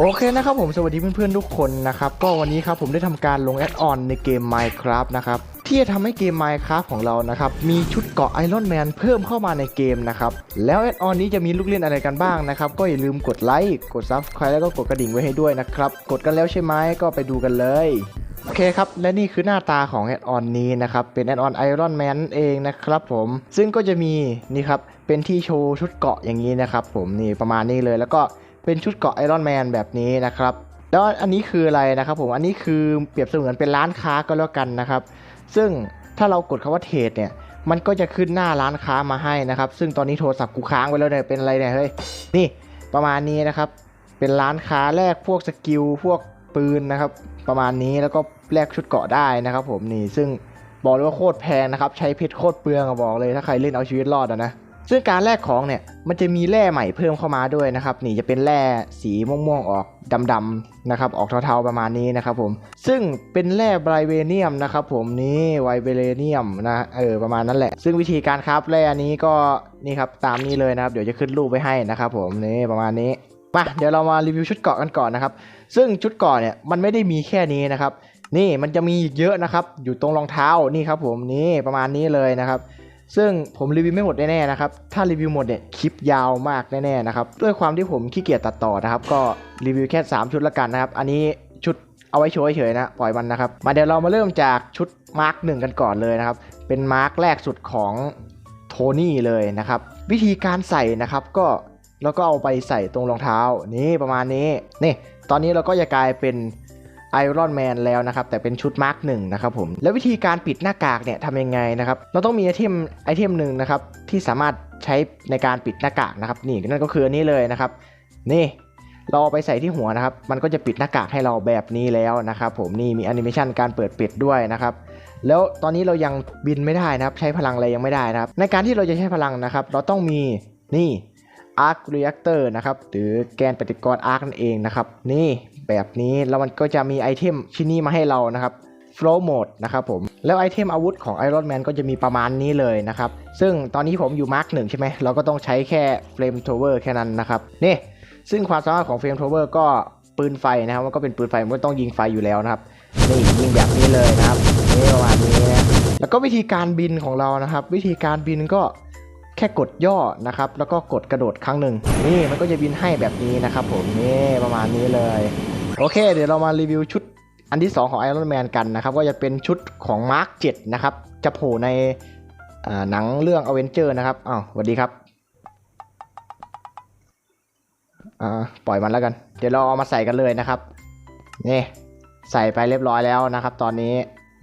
โอเคนะครับผมสวัสดีเพื่อนๆทุกคนนะครับก็วันนี้ครับผมได้ทำการลงแอดออนในเกม Minecraft นะครับที่จะทำให้เกม Minecraft ของเรานะครับมีชุดเกาะไอรอนแมนเพิ่มเข้ามาในเกมนะครับแล้วแอดออนนี้จะมีลูกเล่นอะไรกันบ้างนะครับก็อย่าลืมกดไลค์กด Subscribe แล้วก็กดกระดิ่งไว้ให้ด้วยนะครับกดกันแล้วใช่ไหมก็ไปดูกันเลยโอเคครับ และนี่คือหน้าตาของแอดออนนี้นะครับ เป็นแอดออนไอรอนแมนเองนะครับผม ซึ่งก็จะมีนี่ครับ เป็นที่โชว์ชุดเกาะอย่างนี้นะครับผม นี่ประมาณนี้เลย แล้วก็ เป็นชุดเกาะไอรอนแมนแบบนี้นะครับ แล้วอันนี้คืออะไรนะครับผมอันนี้คือเปรียบเสมือนเป็นร้านค้าก็แล้วกันนะครับ ซึ่งถ้าเรากดคาว่าเทรดเนี่ยมันก็จะขึ้นหน้าร้านค้ามาให้นะครับ ซึ่งตอนนี้โทรศัพท์กูค้างไว้แล้วเนี่ยเป็นอะไรเนี่ยเฮ้ยนี่ประมาณนี้นะครับ เป็นร้านค้าแลกพวกสกิลพวกปืนนะครับ ประมาณนี้แล้วก็แลกชุดเกาะได้นะครับ ผมนี่ซึ่งบอกเลยว่าโคตรแพงนะครับ ใช้เพชรโคตรเปลืองบอกเลยถ้าใครเล่นเอาชีวิตรอดอะนะ ซึ่งการแลกของเนี่ยมันจะมีแร่ใหม่เพิ่มเข้ามาด้วยนะครับ นี่จะเป็นแร่สีม่วงๆออกดำๆนะครับออกเทาๆประมาณนี้นะครับผมซึ่งเป็นแร่ไบรเวเนียมนะครับผมนี่ไวเบเลเนียมนะเออประมาณนั้นแหละ ซึ่งวิธีการครับแร่นี้ก็นี่ครับตามนี้เลยนะครับ เดี๋ยวจะขึ้นรูปไว้ให้นะครับผมนี่ประมาณนี้มาเดี๋ยวเรามารีวิวชุดเกาะกันก่อนนะครับ ซึ่งชุดเกาะเนี่ยมันไม่ได้มีแค่นี้นะครับ นี่มันจะมีอีกเยอะนะครับ อยู่ตรงรองเท้านี่ครับผมนี่ประมาณนี้เลยนะครับ ซึ่งผมรีวิวไม่หมดแน่ๆนะครับ ถ้ารีวิวหมดเนี่ยคลิปยาวมากแน่ๆนะครับ ด้วยความที่ผมขี้เกียจตัดต่อนะครับ ก็รีวิวแค่ 3 ชุดละกันนะครับ อันนี้ชุดเอาไว้โชว์เฉยๆนะปล่อยมันนะครับ มาเดี๋ยวเรามาเริ่มจากชุดมาร์กหนึ่งกันก่อนเลยนะครับ เป็นมาร์กแรกสุดของโทนี่เลยนะครับ วิธีการใส่นะครับก็เราก็เอาไปใส่ตรงรองเท้านี่ประมาณนี้นี่ตอนนี้เราก็จะกลายเป็น ไอรอนแมนแล้วนะครับ แต่เป็นชุดมาร์กหนึ่งนะครับผม แล้ววิธีการปิดหน้ากากเนี่ยทำยังไงนะครับ เราต้องมีไอเทมไอเทมหนึ่งนะครับ ที่สามารถใช้ในการปิดหน้ากากนะครับ นี่นั่นก็คืออันนี้เลยนะครับ นี่เราเอาไปใส่ที่หัวนะครับ มันก็จะปิดหน้ากากให้เราแบบนี้แล้วนะครับผมนี่มีแอนิเมชันการเปิดปิดด้วยนะครับ แล้วตอนนี้เรายังบินไม่ได้นะครับ ใช้พลังอะไรยังไม่ได้นะครับ ในการที่เราจะใช้พลังนะครับ เราต้องมีนี่ Arc Reactor นะครับ หรือแกนปฏิกรณ์ Arc นั่นเองนะครับ นี่ แบบนี้แล้วมันก็จะมีไอเทมชิ้นนี้มาให้เรานะครับ Flow Mode นะครับผม แล้วไอเทมอาวุธของ Iron Man ก็จะมีประมาณนี้เลยนะครับ ซึ่งตอนนี้ผมอยู่ Mark 1ใช่ไหม เราก็ต้องใช้แค่ Flame Tower แค่นั้นนะครับ นี่ ซึ่งความสามารถของ Flame Tower ก็ปืนไฟนะครับ มันก็เป็นปืนไฟ มันก็ต้องยิงไฟอยู่แล้วนะครับ นี่ยิงแบบนี้เลยนะครับ นี่ประมาณนี้นะ แล้วก็วิธีการบินของเรานะครับ วิธีการบินก็แค่กดย่อนะครับ แล้วก็กดกระโดดครั้งหนึ่ง นี่มันก็จะบินให้แบบนี้นะครับผม นี่ประมาณนี้เลย โอเค เดี๋ยวเรามารีวิวชุดอันที่ 2 ของ Iron Man กันนะครับ ก็จะเป็นชุดของ Mark 7 นะครับ จะโผล่ในหนังเรื่อง Avenger นะครับอ้าวสวัสดีครับอ่าปล่อยมันแล้วกัน เดี๋ยวเราเอามาใส่กันเลยนะครับ นี่ ใส่ไปเรียบร้อยแล้วนะครับ ตอนนี้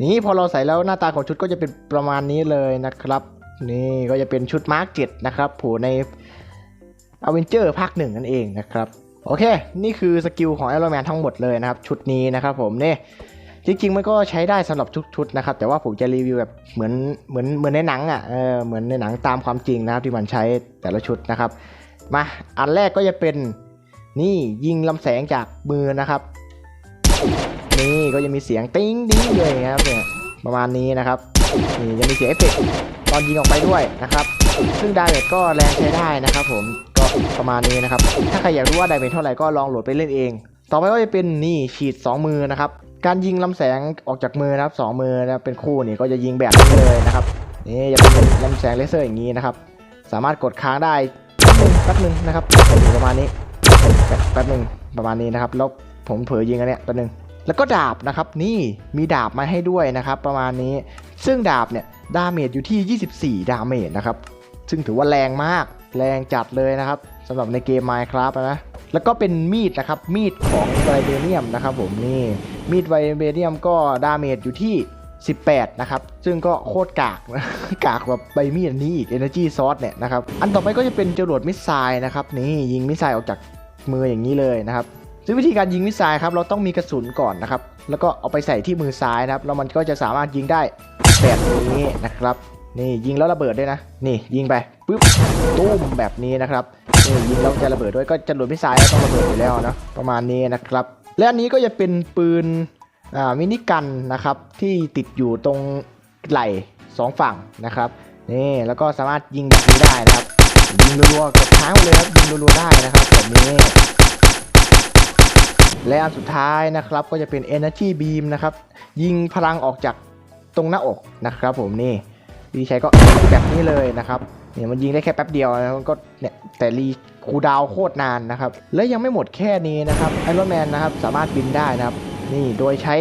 นี่พอเราใส่แล้วหน้าตาของชุดก็จะเป็นประมาณนี้เลยนะครับ นี่ก็จะเป็นชุดมาร์กเจ็ดนะครับผล่ในอเวนเจอร์ภาคหนึ่งนั่นเองนะครับ โอเค นี่คือสกิลของ Iron Man ทั้งหมดเลยนะครับ ชุดนี้นะครับผมนี่จริงๆมันก็ใช้ได้สำหรับทุกชุดนะครับ แต่ว่าผมจะรีวิวแบบเหมือนเหมือนเหมือนในหนังอะเออเหมือนในหนังตามความจริงนะครับที่มันใช้แต่ละชุดนะครับ มาอันแรกก็จะเป็นนี่ยิงลำแสงจากมือนะครับ นี่ก็จะมีเสียงติ้งดิ้งเลยนะครับเนี่ยประมาณนี้นะครับนี่จะมีเสียงเอฟเฟกต์ตอนยิงออกไปด้วยนะครับ ซึ่งดาเมจก็แรงใช้ได้นะครับผม ก็ประมาณนี้นะครับ ถ้าใครอยากรู้ว่าดาเมจเท่าไหร่ก็ลองโหลดไปเล่นเอง ต่อไปก็จะเป็นนี่ฉีด 2 มือนะครับ การยิงลำแสงออกจากมือนะครับสองมือนะเป็นคู่นี่ก็จะยิงแบบนี้เลยนะครับนี่จะเป็นลำแสงเลเซอร์อย่างนี้นะครับ สามารถกดค้างได้แป๊บนึงนะครับประมาณนี้แป๊บนึงประมาณนี้นะครับ แล้วผมเผลอยิงอันเนี้ยแป๊บนึงแล้วก็ดาบนะครับนี่มีดาบมาให้ด้วยนะครับ ประมาณนี้ซึ่งดาบเนี่ยดาเมจอยู่ที่ 24 ดาเมจนะครับ ซึ่งถือว่าแรงมาก แรงจัดเลยนะครับสำหรับในเกม Minecraft นะแล้วก็เป็นมีดนะครับมีดของไวเบเนียมนะครับผมนี่มีดไวเบเนียมก็ดาเมจอยู่ที่ 18 นะครับ ซึ่งก็โคตรกากนะกากแบบใบมีดอันนี้อีก Energy Source เนี่ยนะครับอันต่อไปก็จะเป็นจรวดมิสไซล์นะครับนี่ยิงมิสไซล์ออกจากมืออย่างนี้เลยนะครับซึ่งวิธีการยิงมิสไซล์ครับเราต้องมีกระสุนก่อนนะครับแล้วก็เอาไปใส่ที่มือซ้ายนะครับแล้วมันก็จะสามารถยิงได้แบบนี้นะครับ นี่ยิงแล้วระเบิดด้วยนะ นี่ยิงไปปุ๊บตุ้มแบบนี้นะครับนี่ยิงแล้วจะระเบิดด้วยก็จะหลุดมิสไซล์แล้วต้องระเบิดอยู่แล้วนะประมาณนี้นะครับ และอันนี้ก็จะเป็นปืนอ่ามินิกันนะครับที่ติดอยู่ตรงไหล่สองฝั่งนะครับนี่แล้วก็สามารถยิงแบบนี้ได้นะครับ ยิงรัวๆกดค้างเลยครับยิงรัวๆได้นะครับแบบนี้และอันสุดท้ายนะครับก็จะเป็น Energy Beam นะครับยิงพลังออกจากตรงหน้าอกนะครับผมนี่ วิธีใช้ก็แบบนี้เลยนะครับเนี่ยมันยิงได้แค่แป๊บเดียวนะมันก็เนี่ยแต่รีคูดาวโคตรนานนะครับ และยังไม่หมดแค่นี้นะครับไอรอนแมนนะครับสามารถบินได้นะครับ นี่โดยใช้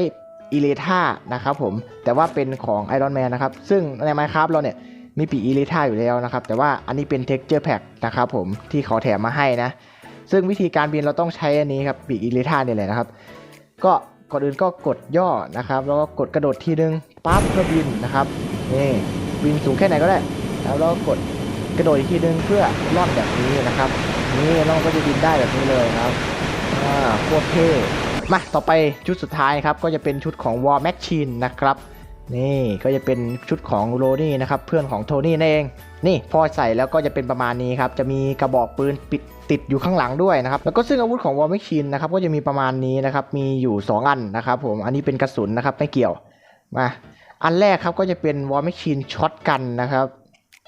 อีเลท่านะครับผมแต่ว่าเป็นของไอรอนแมนนะครับ ซึ่งใน Minecraft เราเนี่ยมีปีอีเลท่าอยู่แล้วนะครับ แต่ว่าอันนี้เป็น Texture Pack นะครับผมที่เขาแถมมาให้นะ ซึ่งวิธีการบินเราต้องใช้อันนี้ครับปีอีเลท่าเนี่ยแหละนะครับ ก็ก่อนอื่นก็กดย่อนะครับ แล้วก็กดกระโดดทีนึงปั๊บเพื่อบินนะครับนี่ บินสูงแค่ไหนก็ได้ แล้วเราก็กดกระโดดอีกทีนึงเพื่อล่อนแบบนี้นะครับ นี่เราก็จะบินได้แบบนี้เลยครับอ่าโคตรเท่มาต่อไปชุดสุดท้ายครับก็จะเป็นชุดของ War Machine นะครับนี่ก็จะเป็นชุดของโรนี่นะครับเพื่อนของโทนี่นั่นเอง นี่พอใส่แล้วก็จะเป็นประมาณนี้ครับจะมีกระบอกปืนปิดติดอยู่ข้างหลังด้วยนะครับแล้วก็ซึ่งอาวุธของวอร์ a มชินนะครับก็จะมีประมาณนี้นะครับมีอยู่ 2 อันนะครับผมอันนี้เป็นกระสุนนะครับไม่เกี่ยวมา อันแรกครับก็จะเป็นวอร์มชินช็อตกันนะครับ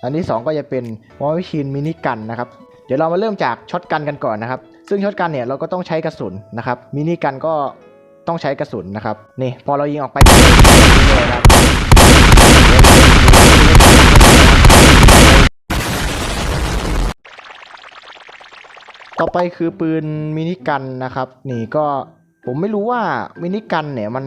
อันที่ 2 ก็จะเป็นวอร์มชินมินิกันนะครับ เดี๋ยวเรามาเริ่มจากช็อตกันกันก่อนนะครับ ซึ่งช็อตกันเนี่ยเราก็ต้องใช้กระสุนนะครับ มินิกันก็ต้องใช้กระสุนนะครับ นี่พอเรายิงออกไปเลยครับต่อไปคือปืนมินิกันนะครับ นี่ก็ผมไม่รู้ว่ามินิกันเนี่ยมัน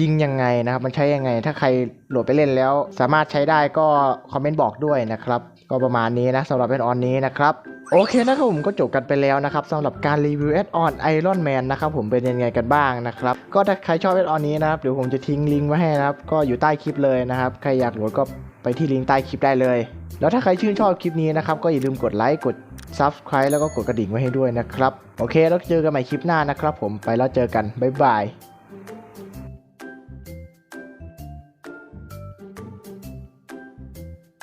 ยิงยังไงนะครับ มันใช้ยังไง ถ้าใครโหลดไปเล่นแล้ว สามารถใช้ได้ก็คอมเมนต์บอกด้วยนะครับ ก็ประมาณนี้นะสำหรับแอดออนนี้นะครับ โอเคนะครับผมก็จบกันไปแล้วนะครับสำหรับการรีวิวแอดออนไอรอนแมนนะครับผมเป็นยังไงกันบ้างนะครับ ก็ถ้าใครชอบแอดออนนี้นะครับเดี๋ยวผมจะทิ้งลิงก์ไว้ให้นะครับ ก็อยู่ใต้คลิปเลยนะครับ ใครอยากโหลดก็ไปที่ลิงก์ใต้คลิปได้เลย แล้วถ้าใครชื่นชอบคลิปนี้นะครับก็อย่าลืมกดไลค์กด Subscribe แล้วก็กดกระดิ่งไว้ให้ด้วยนะครับ โอเค แล้วเจอกันใหม่คลิปหน้านะครับผมไปแล้วเจอกัน บ๊ายบาย